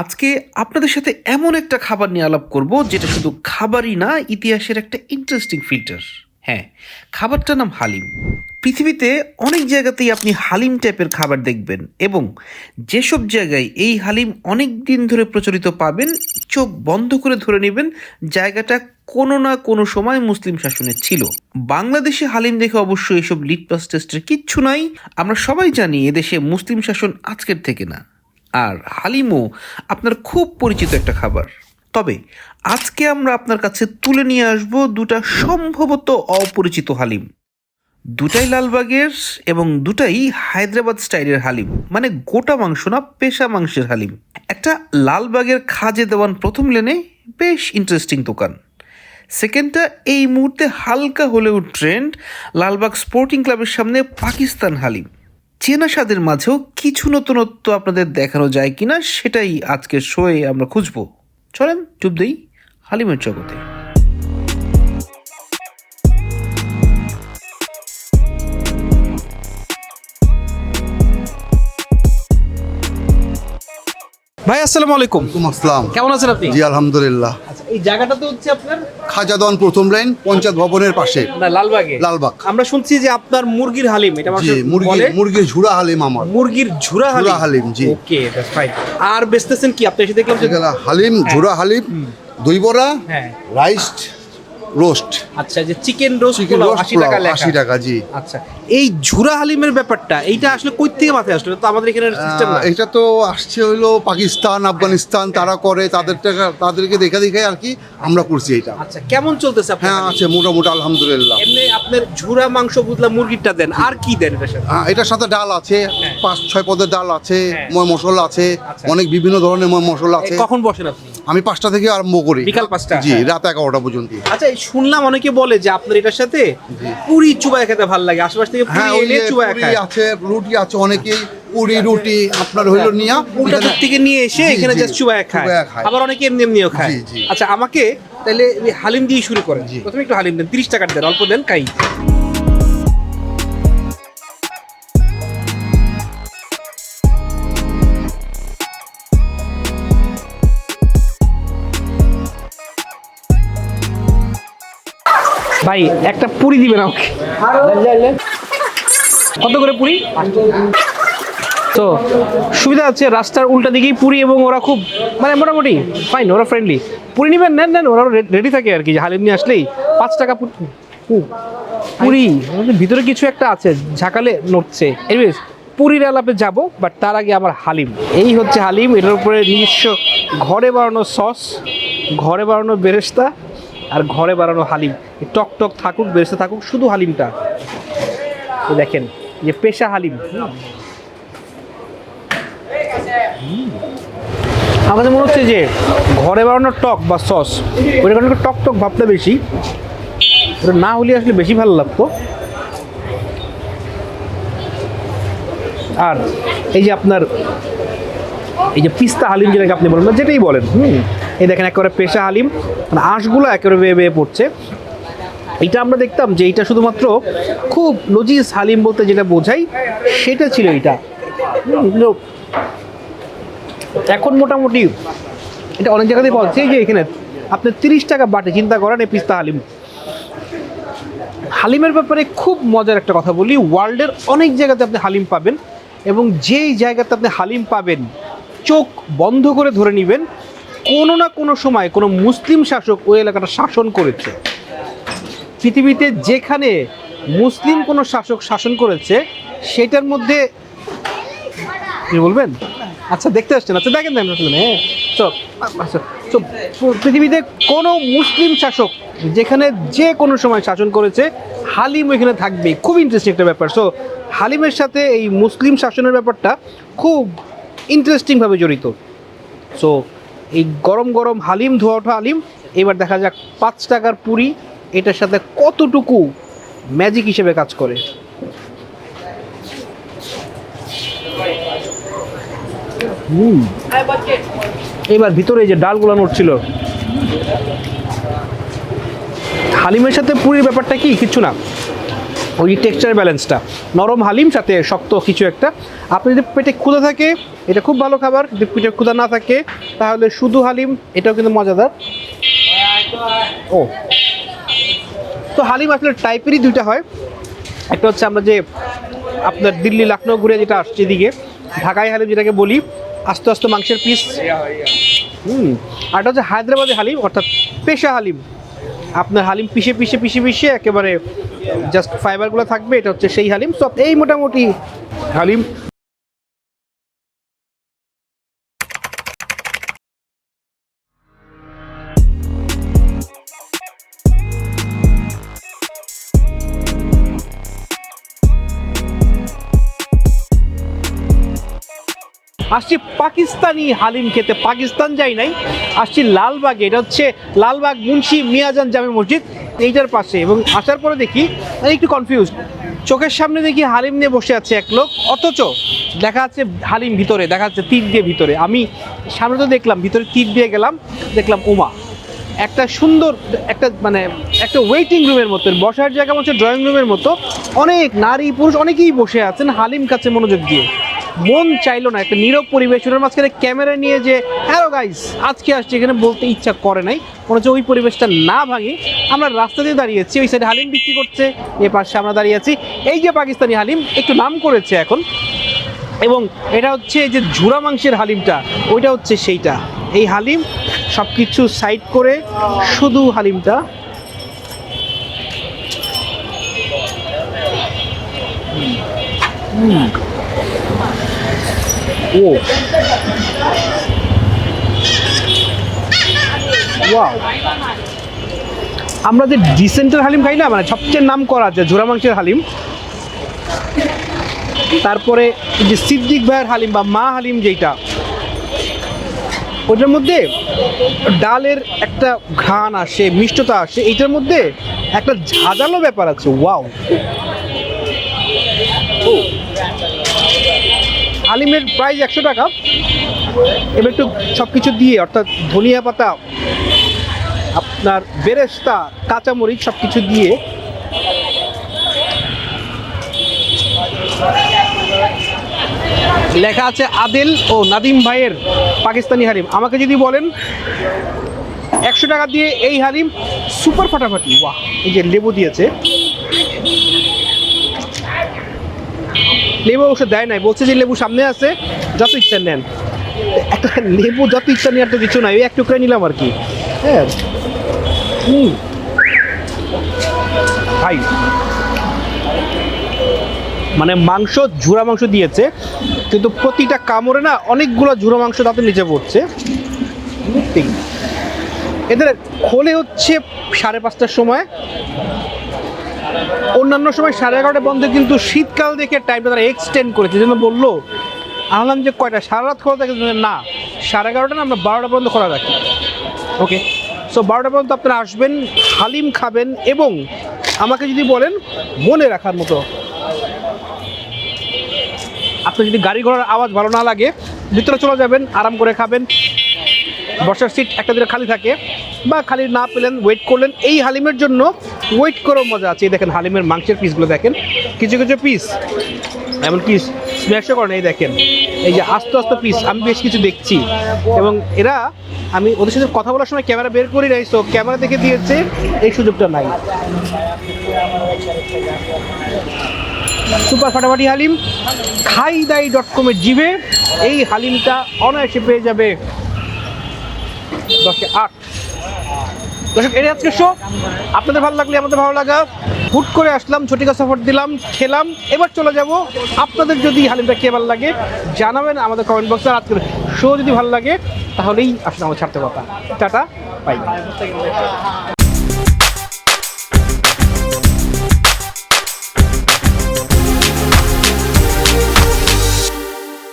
আজকে আপনাদের সাথে এমন একটা খাবার নিয়ে আলাপ করব, যেটা শুধু খাবারই না, ইতিহাসের একটা ইন্টারেস্টিং ফিল্টার হ্যাঁ খাবারটার নাম হালিম। পৃথিবীতে অনেক জায়গাতেই আপনি হালিম টাইপের খাবার দেখবেন এবং যেসব জায়গায় এই হালিম অনেক দিন ধরে প্রচলিত পাবেন, চোখ বন্ধ করে ধরে নেবেন, জায়গাটা কোনো না কোনো সময় মুসলিম শাসনে ছিল। বাংলাদেশে হালিম দেখে অবশ্যই এসব লিটপাস টেস্টের কিচ্ছু নাই। আমরা সবাই জানি এদেশে মুসলিম শাসন আজকের থেকে না। আর হালিমও আপনার খুব পরিচিত একটা খাবার। তবে আজকে আমরা আপনার কাছে তুলে নিয়ে আসব দুটা সম্ভবত অপরিচিত হালিম। দুটাই লালবাগের এবং দুটাই হায়দ্রাবাদ স্টাইলের হালিম। মানে গোটা মাংস না, পেশা মাংসের হালিম। একটা লালবাগের খাজে দেওয়ান প্রথম লেনে বেশ ইন্টারেস্টিং দোকান। সেকেন্ডটা এই মুহূর্তে হালকা হলেও ট্রেন্ড লালবাগ স্পোর্টিং ক্লাবের সামনে পাকিস্তান হালিম। চেনা স্বাদের মাঝেও কিছু নতুনত্ব আপনাদের দেখানো যায় কিনা সেটাই আজকের শোয়ে আমরা খুঁজবো। চলেন চুপ দেই হালিমের জগতে। ভাই আসসালামু আলাইকুম। আসসালাম। কেমন আছেন আপনি? জি আলহামদুলিল্লাহ। এই জায়গাটা তো হচ্ছে আপনার খাজাদন প্রথম লাইন পঞ্চায়েত ভবনের পাশে। না লালবাগে। লালবাগ। আমরা শুনছি যে আপনার মুরগির হালিম এটা জি মুরগি মুরগির ঝুরা হালিম আমার। মুরগির ঝুরা হালিম? ঝুরা হালিম, জি। ওকে দ্যাটস ফাইন আর বেচতেছেন কি? আপনি এসে দেখলাম যে হালিম ঝুরা হালিম দই বড়া রাইস্ট রাইস রোস্ট আচ্ছা যে চিকেন রোস্ট চিকেন রোস্ট 80 টাকা লেখা। আশি টাকা জি। আচ্ছা এই ঝুরা হালিমের ব্যাপারটা এইটা আসলে কই থেকে মাথায় আসলো? তো আমাদের এখানে সিস্টেম না। এটা তো আসছে হইল পাকিস্তান আফগানিস্তান তারা করে তাদের টাকা তাদেরকে দেখে দেখে আর কি আমরা করছি এটা আচ্ছা কেমন চলতেছে আপনার হ্যাঁ আছে মোটামুটি আলহামদুলিল্লাহ। এমনি আপনার ঝুরা মাংস বুঝলাম মুরগিরটা দেন আর কি দেন এটার সাথে? হ্যাঁ, এটার সাথে ডাল আছে পাঁচ ছয় পদের ডাল আছে হ্যাঁ। ময় মশলা আছে আচ্ছা। অনেক বিভিন্ন ধরনের ময় মশলা আছে। কখন বসেন আপনি? আমি পাঁচটা থেকে আরম্ভ করি। বিকাল পাঁচটা? জি হ্যাঁ। রাত এগারোটা পর্যন্ত। আচ্ছা শুনলাম অনেকে বলে যে আপনার এটার সাথে পুরি চুবাই খেতে ভালো লাগে। আশেপাশ থেকে হ্যাঁ ওই পুরি আছে রুটি আছে অনেকেই পুরি রুটি আপনার হইল নিয়া। উল্টা এখানে- দিক থেকে নিয়ে এসে এখানে জাস্ট চুবাই খায়। আবার অনেকে এমনি এমনিও খায়। আচ্ছা আমাকে তাহলে হালিম দিয়ে শুরু করেন। প্রথমে একটু হালিম দেন তিরিশ টাকার দেন অল্প দেন খাই। ভাই, একটা পুরি দিবেন আমাকে। কত করে পুরি? তো, সুবিধা আছে, রাস্তার উল্টা দিকেই পুরি এবং ওরা খুব মানে মোটামুটি ফাইন ওরা ফ্রেন্ডলি পুরি নেবেন, নেন নেন ওরা রেডি থাকে আর কি হালিম নিয়ে আসলেই। পাঁচ টাকা পুরি। পুরি ভিতরে কিছু একটা আছে, ঝাঁকালে নড়ছে। এনিওয়েজ পুরীর আলাপে যাব বাট তার আগে আমার হালিম। এই হচ্ছে হালিম, এটার উপরে নিজস্ব ঘরে বানানো সস, ঘরে বানানো বেরেস্তা আর ঘরে বানানো হালিম। টক টক থাকুক, বেরেস্তা থাকুক, শুধু হালিমটা। দেখেন, যে পেশা হালিম। কাছে মনে হচ্ছে যে ঘরে বানানো টক বা সস ওইটা কারণে টক টক ভাবটা বেশি। ওটা না হলে আসলে বেশি ভালো লাগতো। আর এই যে আপনার এই যে পিস্তা হালিম যেটাকে আপনি বলেন যেটাই বলেন, হুম, এই দেখেন একেবারে পেশা হালিম মানে আঁশগুলো একেবারে বেয়ে বেয়ে পড়ছে। এটা আমরা দেখতাম যে এটা শুধুমাত্র খুব লজিস হালিম বলতে যেটা বোঝাই সেটা ছিল এটা এখন মোটামুটি এটা অনেক জায়গাতেই যাচ্ছে। যে এখানে আপনি তিরিশ টাকা বাটে চিন্তা করেন এই পিস্তা হালিম। হালিমের ব্যাপারে খুব মজার একটা কথা বলি ওয়ার্ল্ডের অনেক জায়গাতে আপনি হালিম পাবেন এবং যেই জায়গাতে আপনি হালিম পাবেন চোখ বন্ধ করে ধরে নেবেন। কোনো না কোনো সময় কোনো মুসলিম শাসক ওই এলাকাটা শাসন করেছে। পৃথিবীতে যেখানে মুসলিম কোনো শাসক শাসন করেছে, সেটার মধ্যে কি বলবেন? আচ্ছা দেখতে আসছেন। আচ্ছা দেখেন দেখেন হ্যাঁ। তো আচ্ছা তো পৃথিবীতে কোনো মুসলিম শাসক যেখানে যে কোনো সময় শাসন করেছে, হালিম ওইখানে থাকবে খুব ইন্টারেস্টিং একটা ব্যাপার। সো হালিমের সাথে এই মুসলিম শাসনের ব্যাপারটা খুব ইন্টারেস্টিংভাবে জড়িত। সো এই গরম গরম হালিম ধোয়া ওঠা হালিম, এবার দেখা যাক পাঁচ টাকার পুরি, এটার সাথে কতটুকু ম্যাজিক হিসেবে কাজ করে। এবার ভিতরে যে ডালগুলো নড়ছিল হালিমের সাথে পুরীর ব্যাপারটা কি? কিচ্ছু না। ওই টেক্সচার ব্যালেন্সটা নরম হালিম, সাথে শক্ত কিছু একটা। আপনি যদি পেটে ক্ষুধা থাকে, এটা খুব ভালো খাবার। যদি পেটে ক্ষুধা না থাকে, তাহলে শুধু হালিম, এটাও কিন্তু মজাদার। ও। তো হালিম আসলে টাইপেরই দুইটা হয়। একটা হচ্ছে আমরা যে আপনার দিল্লি লখনৌ ঘুরে যেটা আসছে এদিকে ঢাকায় হালিম যেটাকে বলি, আস্তে আস্তে মাংসের পিস হুম। আর হচ্ছে হায়দ্রাবাদি হালিম, অর্থাৎ পেশা হালিম। আপনার হালিম পিষে পিষে পিষে পিষে একেবারে জাস্ট ফাইবারগুলো থাকবে, এটা হচ্ছে সেই হালিম। সব এই মোটামুটি হালিম আসছি পাকিস্তানি হালিম খেতে। পাকিস্তান যাই নাই, আসছি লালবাগে। এটা হচ্ছে লালবাগ মুন্সি মিয়াজান জামে মসজিদ, এইটার পাশে। এবং আসার পরে দেখি একটু কনফিউজ চোখের সামনে দেখি হালিম নিয়ে বসে আছে এক লোক, অথচ দেখা যাচ্ছে হালিম ভিতরে, দেখা যাচ্ছে তীর দিয়ে ভিতরে। আমি সামনে তো দেখলাম, ভিতরে তীর দিয়ে গেলাম, দেখলাম উমা। একটা সুন্দর, একটা মানে একটা ওয়েটিং রুমের মতো। বসার জায়গা হচ্ছে ড্রয়িং রুমের মতো। অনেক নারী পুরুষ অনেকেই বসে আছেন হালিম কাছে মনোযোগ দিয়ে। মন চাইলো না, একটা নীরব পরিবেশ। ওনার মাঝখানে ক্যামেরা নিয়ে যে, হ্যালো গাইস আজকে আসছি, এখানে বলতে ইচ্ছা করে নাই। মনে হচ্ছে ওই পরিবেশটা না ভাঙি, আমরা রাস্তা দিয়ে দাঁড়িয়েছি ওই সাইডে হালিম বিক্রি করছে, এ পাশে আমরা দাঁড়িয়ে আছি। এই যে পাকিস্তানি হালিম, একটু নাম করেছে এখন। এবং এটা হচ্ছে যে ঝুরা মাংসের হালিমটা, ওইটা হচ্ছে সেইটা। এই হালিম সব কিছু সাইড করে শুধু হালিমটা। হুম। ও ওয়াও আমরা যে ডিসেন্টের হালিম খাই না মানে সবচেয়ে নাম করা আছে ঝোরা মাংসের হালিম, তারপরে যে সিদ্দিক ভাইয়ের হালিম বা মা হালিম যেটা ওটার মধ্যে ডালের একটা ঘ্রাণ আসে, মিষ্টতা আসে, এইটার মধ্যে একটা ঝাঁঝালো ব্যাপার আছে ওয়াও হালিমের প্রাইস একশো টাকা। এবার একটু সব কিছু দিয়ে, অর্থাৎ ধনিয়া পাতা, আপনার বেরেস্তা, কাঁচামরিচ সব কিছু দিয়ে। লেখা আছে আদিল ও নাদিম ভাইয়ের পাকিস্তানি হালিম। আমাকে যদি বলেন, একশো টাকা দিয়ে এই হালিম সুপার ফাটাফাটি। বাহ, এই যে লেবু দিয়েছে। লেবু অবশ্য দেয় নাই, বলছে যে লেবু সামনে আছে, যত ইচ্ছা নেন। একটা লেবু যত ইচ্ছা নেওয়ার তো কিছু নাই, ওই এক টুকরা নিলাম আর কি। হ্যাঁ। হুম। ভাই। মানে মাংস, ঝুরা মাংস দিয়েছে, কিন্তু প্রতিটা কামড়ে না অনেকগুলো ঝুরা মাংস দাঁতের নিচে পড়ছে। এদের খোলে হচ্ছে সাড়ে পাঁচটার সময়। অন্যান্য সময় সাড়ে এগারোটা বন্ধ কিন্তু শীতকাল দেখে টাইমটা তারা এক্সটেন্ড করেছে। যেন বলল আনলাম যে কয়টা? সারা রাত খোলা থাকে? না, সাড়ে এগারোটা না, আমরা বারোটা পর্যন্ত খোলা রাখি। ওকে সো বারোটা পর্যন্ত আপনারা আসবেন, হালিম খাবেন এবং আমাকে যদি বলেন, মনে রাখার মতো। আপনার যদি গাড়ি ঘোড়ার আওয়াজ ভালো না লাগে, ভিতরে চলে যাবেন, আরাম করে খাবেন। বসার সিট একটা দিনে খালি থাকে। বা খালি না পেলেন ওয়েট করলেন, এই হালিমের জন্য ওয়েট করেও মজা আছে। এই দেখেন হালিমের মাংসের পিসগুলো দেখেন। কিছু কিছু পিস এমনকি স্ম্যাশও করেন, এই দেখেন। এই যে আস্তে আস্তে পিস আমি বেশ কিছু দেখছি। এবং এরা, আমি ওদের সাথে কথা বলার সময় ক্যামেরা বের করি নাই সো ক্যামেরা দেখে দিয়েছে, এই সুযোগটা নাই। সুপার ফাটাফাটি হালিম খাই দাই ডট কমের জিভে এই হালিমটা অনায়াসে পেয়ে যাবে। দশে আট। দর্শক এটা আজকে শো আপনাদের ভালো লাগলে আমাদের ভালো লাগা। হুট করে আসলাম, ছটিকা সফর দিলাম, খেলাম। এবার চলে যাব। আপনাদের যদি হালিমটা কে ভালো লাগে, জানাবেন আমাদের কমেন্ট বক্সে আর আজকের শো যদি ভালো লাগে, তাহলেই আসলে আমার ছাড়তে কথা। Tata bye